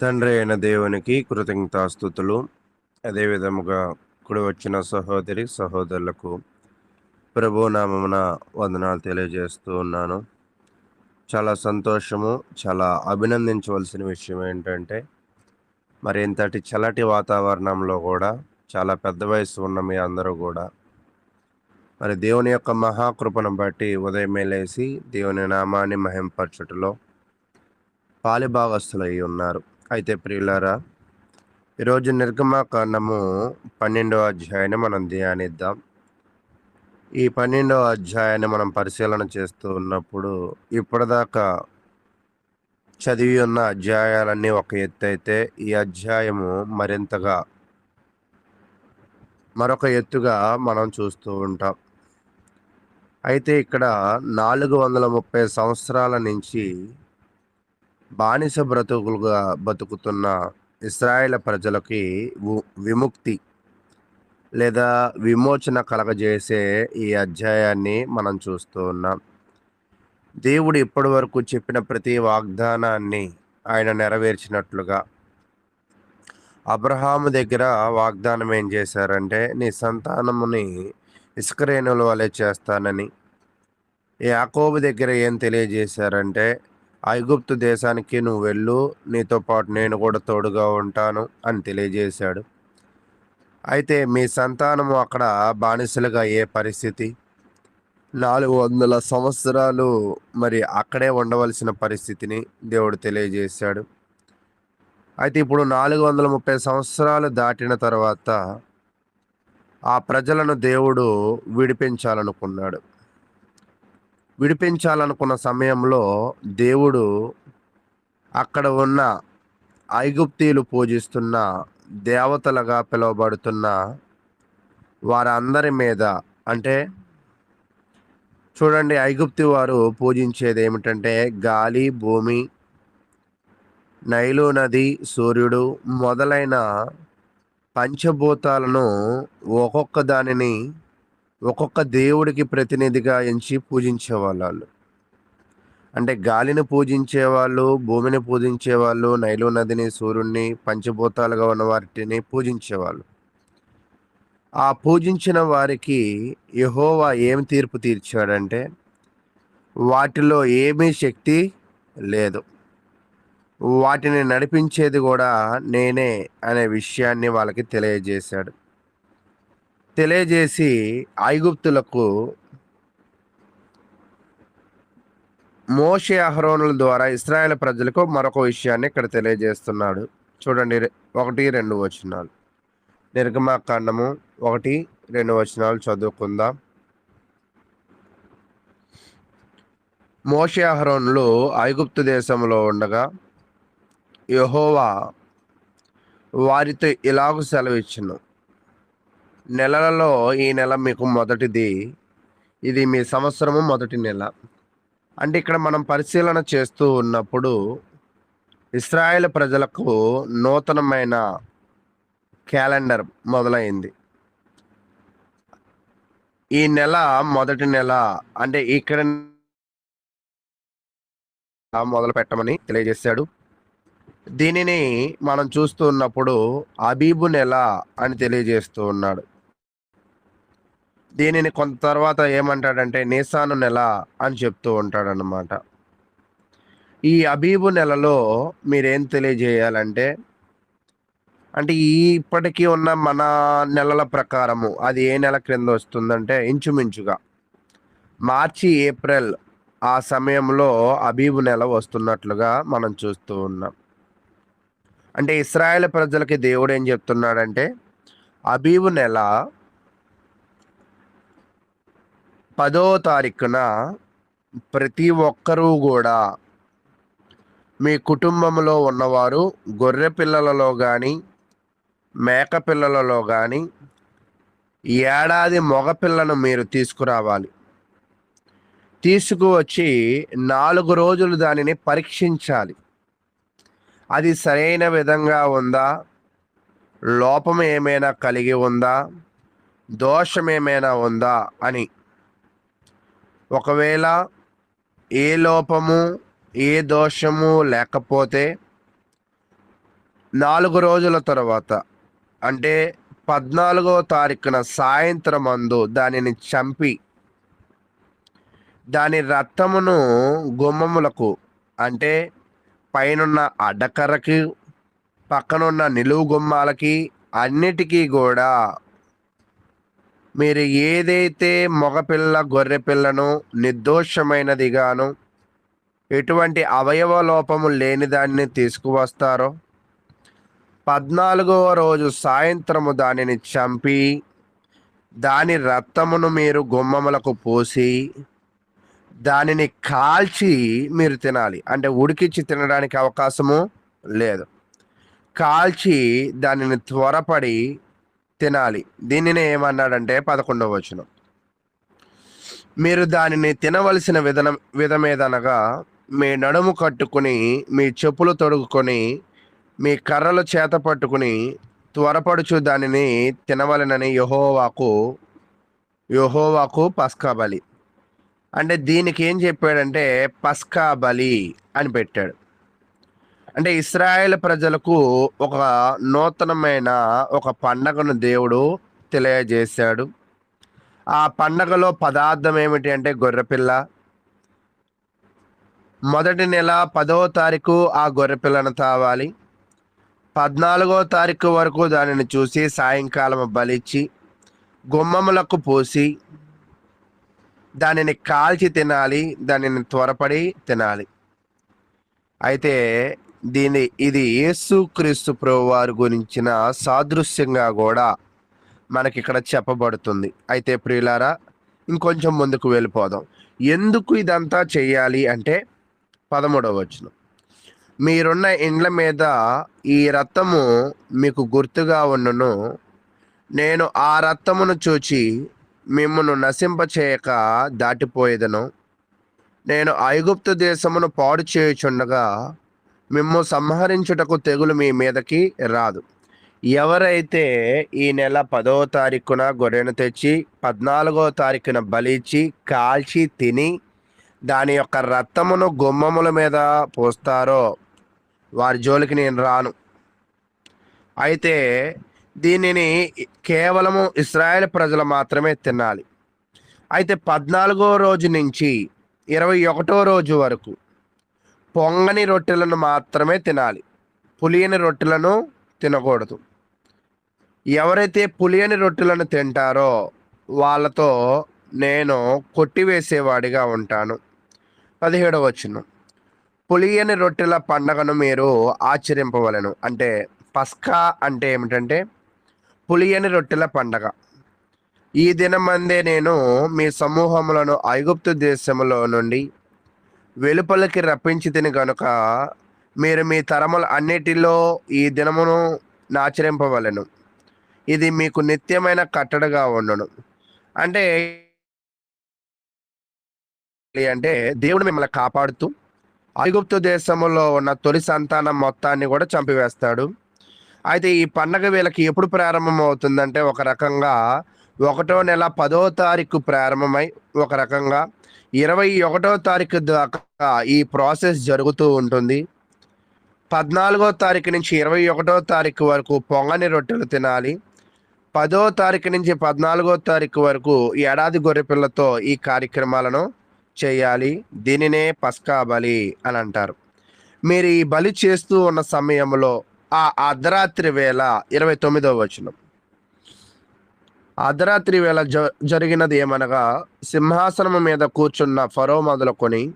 తండ్రి అయిన దేవునికి కృతజ్ఞతాస్థుతులు అదేవిధముగా కుడి వచ్చిన సహోదరి సహోదరులకు ప్రభు నామమున వందనాలు తెలియజేస్తూ ఉన్నాను. చాలా సంతోషము చాలా అభినందించవలసిన విషయం ఏంటంటే మరి ఇంతటి చల్లటి వాతావరణంలో కూడా చాలా పెద్ద వయసు ఉన్న మీ అందరూ కూడా మరి దేవుని యొక్క మహాకృపను బట్టి ఉదయమే లేచి దేవుని నామాన్ని మహింపరచుటలో పాలిభాగస్తులై ఉన్నారు. అయితే ప్రియులారా ఈరోజు నిర్గమాకాండము పన్నెండవ అధ్యాయాన్ని మనం ధ్యానిద్దాం. ఈ పన్నెండవ అధ్యాయాన్ని మనం పరిశీలన చేస్తూ ఉన్నప్పుడు ఇప్పటిదాకా చదివి ఉన్న అధ్యాయాలన్నీ ఒక ఎత్తు అయితే ఈ అధ్యాయము మరింతగా మరొక ఎత్తుగా మనం చూస్తూ ఉంటాం. అయితే ఇక్కడ నాలుగు వందల ముప్పై సంవత్సరాల నుంచి బానిస బ్రతుకులుగా బతుకుతున్న ఇస్రాయేల్ ప్రజలకి విముక్తి లేదా విమోచన కలగజేసే ఈ అధ్యాయాన్ని మనం చూస్తూ ఉన్నాం. దేవుడు ఇప్పటి వరకు చెప్పిన ప్రతి వాగ్దానాన్ని ఆయన నెరవేర్చినట్లుగా. అబ్రహాము దగ్గర వాగ్దానం ఏం చేశారంటే నీ సంతానముని ఇసుకరేణుల వలె చేస్తానని. యాకోబు దగ్గర ఏం తెలియజేశారంటే ఐగుప్తు దేశానికి నువ్వు వెళ్ళు నీతో పాటు నేను కూడా తోడుగా ఉంటాను అని తెలియజేశాడు. అయితే మీ సంతానము అక్కడ బానిసలుగా ఏ పరిస్థితి? నాలుగు వందల సంవత్సరాలు మరి అక్కడే ఉండవలసిన పరిస్థితిని దేవుడు తెలియజేశాడు. అయితే ఇప్పుడు నాలుగు వందల ముప్పై సంవత్సరాలు దాటిన తర్వాత ఆ ప్రజలను దేవుడు విడిపించాలనుకున్నాడు. విడిపించాలనుకున్న సమయంలో దేవుడు అక్కడ ఉన్న ఐగుప్తీయులు పూజిస్తున్న దేవతలుగా పిలువబడుతున్న వారందరి మీద అంటే చూడండి ఐగుప్తి వారు పూజించేది ఏమిటంటే గాలి భూమి నైలు నది సూర్యుడు మొదలైన పంచభూతాలను ఒక్కొక్క దానిని ఒక్కొక్క దేవుడికి ప్రతినిధిగా ఎంచి పూజించే వాళ్ళు అంటే గాలిని పూజించే వాళ్ళు భూమిని పూజించే వాళ్ళు నైలు నదిని సూర్యుడిని పంచభూతాలుగా ఉన్న వాటిని పూజించేవాళ్ళు ఆ పూజించిన వారికి యహోవా ఏం తీర్పు తీర్చాడంటే వాటిలో ఏమీ శక్తి లేదు. వాటిని నడిపించేది కూడా నేనే అనే విషయాన్ని వాళ్ళకి తెలియజేశాడు. తెలియజేసి ఐగుప్తులకు మోషే అహరోనుల ద్వారా ఇస్రాయేల్ ప్రజలకు మరొక విషయాన్ని ఇక్కడ తెలియజేస్తున్నాడు. చూడండి ఒకటి రెండు వచనాలు. నిర్గమాకాండము ఒకటి రెండు వచనాలు చదువుకుందాం. మోషే అహరోనులు ఐగుప్తు దేశంలో ఉండగా యెహోవా వారితో ఇలాగ సెలవిచ్చును. నెలలలో ఈ నెల మీకు మొదటిది. ఇది మీ సంవత్సరము మొదటి నెల. అంటే ఇక్కడ మనం పరిశీలన చేస్తూ ఉన్నప్పుడు ఇస్రాయేల్ ప్రజలకు నూతనమైన క్యాలెండర్ మొదలైంది. ఈ నెల మొదటి నెల అంటే ఇక్కడ మొదలు పెట్టమని తెలియజేశాడు. దీనిని మనం చూస్తూ ఉన్నప్పుడు అబీబు నెల అని తెలియజేస్తూ ఉన్నాడు. దీనిని కొంత తర్వాత ఏమంటాడంటే నేసాను నెల అని చెప్తూ ఉంటాడు ఈ అబీబు నెలలో మీరేం తెలియజేయాలంటే అంటే ఈ ఇప్పటికీ ఉన్న మన నెలల ప్రకారము అది ఏ నెల క్రింద వస్తుందంటే ఇంచుమించుగా మార్చి ఏప్రిల్ ఆ సమయంలో అబీబు నెల వస్తున్నట్లుగా మనం చూస్తూ ఉన్నాం. అంటే ఇస్రాయేల్ ప్రజలకి దేవుడు ఏం చెప్తున్నాడంటే అబీబు నెల పదో తారీఖున ప్రతి ఒక్కరూ కూడా మీ కుటుంబంలో ఉన్నవారు గొర్రె పిల్లలలో కానీ మేక పిల్లలలో కానీ ఏడాది మగపిల్లను మీరు తీసుకురావాలి. తీసుకువచ్చి నాలుగు రోజులు దానిని పరీక్షించాలి. అది సరైన విధంగా ఉందా? లోపం ఏమైనా కలిగి ఉందా? దోషం ఏమైనా ఉందా? అని ఒకవేళ ఏ లోపము ఏ దోషము లేకపోతే నాలుగు రోజుల తర్వాత అంటే పద్నాలుగో తారీఖున సాయంత్రం అందు దానిని చంపి దాని రక్తమును గుమ్మములకు అంటే పైనున్న అడ్డకర్రకి పక్కనున్న నిలువు గుమ్మాలకి అన్నిటికీ కూడా మీరు ఏదైతే మగపిల్ల గొర్రె పిల్లను నిర్దోషమైనదిగాను ఎటువంటి అవయవ లోపము లేని దానిని తీసుకువస్తారో పద్నాలుగవ రోజు సాయంత్రము దానిని చంపి దాని రక్తమును మీరు గుమ్మములకు పోసి దానిని కాల్చి మీరు తినాలి. అంటే ఉడికించి తినడానికి అవకాశము లేదు. కాల్చి దానిని త్వరపడి తినాలి. దీనిని ఏమన్నాడంటే పదకొండవ వచనం. మీరు దానిని తినవలసిన విధనం విధమేదనగా మీ నడుము కట్టుకుని మీ చెప్పులు తొడుగుకొని మీ కర్రలు చేత పట్టుకుని త్వరపడుచు దానిని తినవలనని యహోవాకు యహోవాకు పస్కా బలి. అంటే దీనికి ఏం చెప్పాడంటే పస్కా బలి అని పెట్టాడు. అంటే ఇస్రాయేల్ ప్రజలకు ఒక నూతనమైన ఒక పండగను దేవుడు తెలియజేశాడు. ఆ పండగలో పదార్థం ఏమిటి అంటే గొర్రెపిల్ల. మొదటి నెల పదో తారీఖు ఆ గొర్రెపిల్లను తావాలి. పద్నాలుగో తారీఖు వరకు దానిని చూసి సాయంకాలం బలిచ్చి గుమ్మములకు పోసి దానిని కాల్చి తినాలి దానిని త్వరపడి తినాలి. అయితే దీని ఇది యేసుక్రీస్తు ప్రభు వారి గురించిన సాదృశ్యంగా కూడా మనకి ఇక్కడ చెప్పబడుతుంది. అయితే ప్రియులారా ఇంకొంచెం ముందుకు వెళ్ళిపోదాం. ఎందుకు ఇదంతా చేయాలి అంటే పదమూడవ వచనం. మీరున్న ఇండ్ల మీద ఈ రక్తము మీకు గుర్తుగా ఉన్నను నేను ఆ రక్తమును చూచి మిమ్మను నశింపచేయక దాటిపోయేదను. నేను ఐగుప్తు దేశమును పాడు చేయుచుండగా మిమ్ము సంహరించుటకు తెగులు మీ మీదకి రాదు. ఎవరైతే ఈ నెల పదో తారీఖున గొర్రెను తెచ్చి పద్నాలుగో తారీఖున బలిచి కాల్చి తిని దాని యొక్క రక్తమును గుమ్మముల మీద పోస్తారో వారి జోలికి నేను రాను. అయితే దీనిని కేవలము ఇస్రాయేల్ ప్రజలు మాత్రమే తినాలి. అయితే పద్నాలుగో రోజు నుంచి ఇరవై ఒకటో రోజు వరకు పొంగని రొట్టెలను మాత్రమే తినాలి. పులియని రొట్టెలను తినకూడదు. ఎవరైతే పులియని రొట్టెలను తింటారో వాళ్ళతో నేను కొట్టివేసేవాడిగా ఉంటాను. పదిహేడవ వచ్చిన పులియని రొట్టెల పండగను మీరు ఆచరింపవలను. అంటే పస్కా అంటే ఏమిటంటే పులియని రొట్టెల పండగ. ఈ దినమందే నేను మీ సమూహములను ఐగుప్తు దేశములో నుండి వెలుపలికి రప్పించితిని గనుక మీరు మీ తరముల అన్నిటిలో ఈ దినమును నాచరింపవలను ఇది మీకు నిత్యమైన కట్టడగా ఉండను. అంటే అంటే దేవుడు మిమ్మల్ని కాపాడుతూ ఐగుప్తు దేశంలో ఉన్న తొలి సంతానం మొత్తాన్ని కూడా చంపివేస్తాడు. అయితే ఈ పండగ వేళకి ఎప్పుడు ప్రారంభం అవుతుందంటే ఒక రకంగా ఒకటో నెల పదో తారీఖు ప్రారంభమై ఒక రకంగా ఇరవై ఒకటో తారీఖు దాకా ఈ ప్రాసెస్ జరుగుతూ ఉంటుంది. పద్నాలుగో తారీఖు నుంచి ఇరవై ఒకటో తారీఖు వరకు పొంగని రొట్టెలు తినాలి. పదో తారీఖు నుంచి పద్నాలుగో తారీఖు వరకు ఏడాది గొర్రెపిల్లతో ఈ కార్యక్రమాలను చేయాలి. దీనినే పస్కా బలి అని అంటారు. మీరు ఈ బలి చేస్తూ ఉన్న సమయంలో ఆ అర్ధరాత్రి వేళ ఇరవై తొమ్మిదో వచనం. అర్ధరాత్రి వేళ జ జరిగినది ఏమనగా సింహాసనము మీద కూర్చున్న ఫరో మొదలుకొని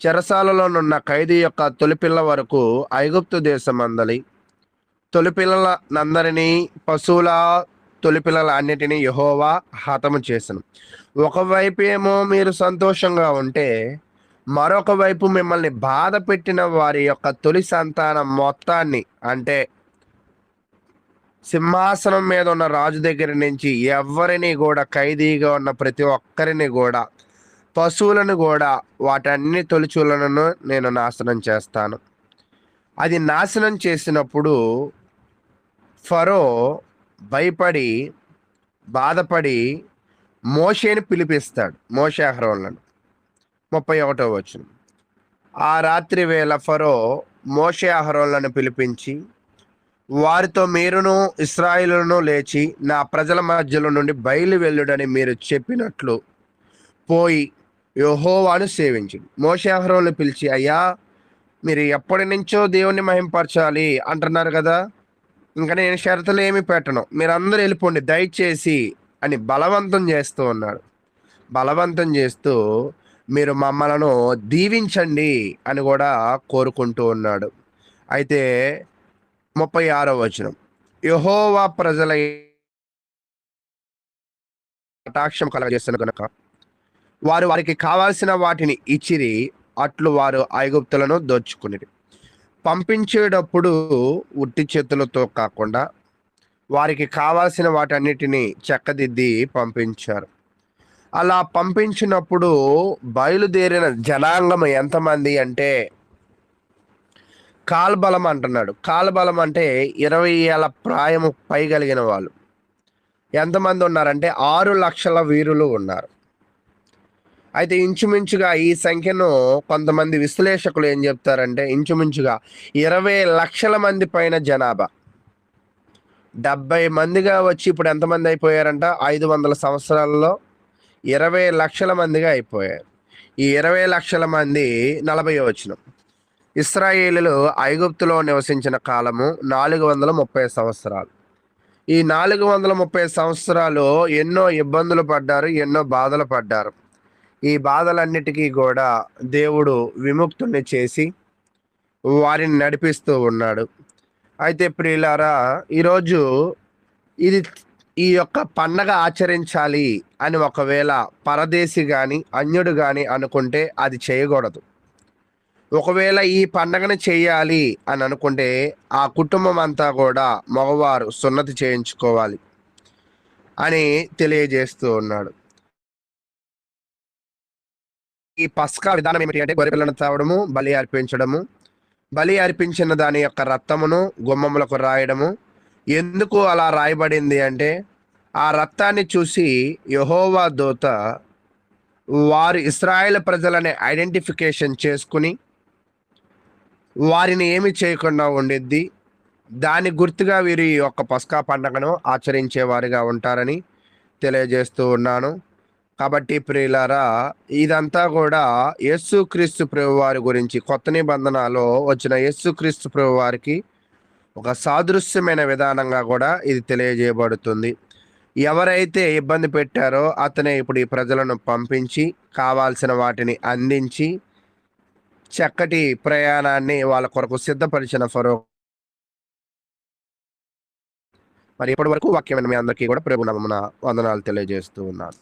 చెరసాలలోనున్న ఖైదీ యొక్క తొలిపిల్ల వరకు ఐగుప్తు దేశం అందలి తొలిపిల్లల తొలిపిల్లలందరినీ పశువుల తొలిపిల్లల అన్నిటినీ యహోవా హతము చేసను. ఒకవైపు ఏమో మీరు సంతోషంగా ఉంటే మరొక వైపు మిమ్మల్ని బాధ పెట్టిన వారి యొక్క తొలి సంతానం మొత్తాన్ని అంటే సింహాసనం మీద ఉన్న రాజు దగ్గర నుంచి ఎవరిని కూడా ఖైదీగా ఉన్న ప్రతి ఒక్కరిని కూడా పశువులను కూడా వాటన్ని తొలిచూలను నేను నాశనం చేస్తాను. అది నాశనం చేసినప్పుడు ఫరో భయపడి బాధపడి మోషేని పిలిపిస్తాడు మోషే అహరోన్లను. ముప్పై ఒకటో వచ్చిన ఆ రాత్రి వేళ ఫరో మోషే అహరోన్లను పిలిపించి వారితో మీరును ఇస్రాయిలును లేచి నా ప్రజల మధ్యలో నుండి బయలు వెళ్ళుడని మీరు చెప్పినట్లు పోయి యెహోవాను సేవించి. మోషాహరంలో పిలిచి అయ్యా మీరు ఎప్పటి నుంచో దేవుణ్ణి మహింపరచాలి అంటున్నారు కదా? ఇంకా నేను షరతులు ఏమి పెట్టను. మీరందరూ వెళ్ళిపోండి దయచేసి అని బలవంతం చేస్తూ ఉన్నాడు. బలవంతం చేస్తూ మీరు మమ్మలను దీవించండి అని కూడా కోరుకుంటూ ఉన్నాడు. అయితే ముప్పై ఆరో వచనం. యహోవా ప్రజల కటాక్షం కలగజేస్తాను కనుక వారు వారికి కావాల్సిన వాటిని ఇచ్చిరి అట్లు వారు ఐగుప్తులను దోచుకుని పంపించేటప్పుడు ఉట్టి చేతులతో కాకుండా వారికి కావాల్సిన వాటన్నిటిని చెక్కదిద్ది పంపించారు. అలా పంపించినప్పుడు బయలుదేరిన జనాంగం ఎంతమంది అంటే కాల్బలం అంటున్నాడు. కాల్బలం అంటే ఇరవై ఏళ్ళ ప్రాయము పై కలిగిన వాళ్ళు. ఎంతమంది ఉన్నారంటే ఆరు లక్షల వీరులు ఉన్నారు. అయితే ఇంచుమించుగా ఈ సంఖ్యను కొంతమంది విశ్లేషకులు ఏం చెప్తారంటే ఇంచుమించుగా ఇరవై లక్షల మంది పైన జనాభా. డెబ్బై మందిగా వచ్చి ఇప్పుడు ఎంతమంది అయిపోయారంట? ఐదు వందల సంవత్సరాల్లో ఇరవై లక్షల మందిగా అయిపోయారు. ఈ ఇరవై లక్షల మంది నలభై వచ్చిన ఇస్రాయేలులు ఐగుప్తులో నివసించిన కాలము నాలుగు వందల ముప్పై సంవత్సరాలు. ఈ నాలుగు వందల ముప్పై సంవత్సరాలు ఎన్నో ఇబ్బందులు పడ్డారు ఎన్నో బాధలు పడ్డారు. ఈ బాధలన్నిటికీ కూడా దేవుడు విముక్తుని చేసి వారిని నడిపిస్తూ ఉన్నాడు. అయితే ప్రియులారా ఈరోజు ఇది ఈ యొక్క పండగ ఆచరించాలి అని ఒకవేళ పరదేశి కానీ అన్యుడు కానీ అనుకుంటే అది చేయకూడదు. ఒకవేళ ఈ పండగను చేయాలి అని అనుకుంటే ఆ కుటుంబం అంతా కూడా మగవారు సున్నతి చేయించుకోవాలి అని తెలియజేస్తూ ఉన్నాడు. ఈ పస్కా విధానం ఏమిటి అంటే గొర్రెపిల్లను తావడము బలి అర్పించడము. బలి అర్పించిన దాని యొక్క రక్తమును గుమ్మములకు రాయడము. ఎందుకు అలా రాయబడింది అంటే ఆ రక్తాన్ని చూసి యహోవా దూత వారు ఇస్రాయేల్ ప్రజలని ఐడెంటిఫికేషన్ చేసుకుని వారిని ఏమి చేయకుండా ఉండిద్ది. దాని గుర్తుగా వీరు ఈ యొక్క పస్కా పండుగను ఆచరించేవారిగా ఉంటారని తెలియజేస్తూ ఉన్నాను. కాబట్టి ప్రియులారా ఇదంతా కూడా యేసుక్రీస్తు ప్రభు వారి గురించి కొత్త నిబంధనలో వచ్చిన యేసుక్రీస్తు ప్రభు వారికి ఒక సాదృశ్యమైన విధానంగా కూడా ఇది తెలియజేయబడుతుంది. ఎవరైతే ఇబ్బంది పెట్టారో అతనే ఇప్పుడు ఈ ప్రజలను పంపించి కావాల్సిన వాటిని అందించి చక్కటి ప్రయాణాన్ని వాళ్ళ కొరకు సిద్ధపరిచిన ఫరో మరి ఇప్పటి వరకు వాక్యమైన మీ అందరికీ కూడా ప్రభు నమ్మన వందనాలు తెలియజేస్తూ ఉన్నాను.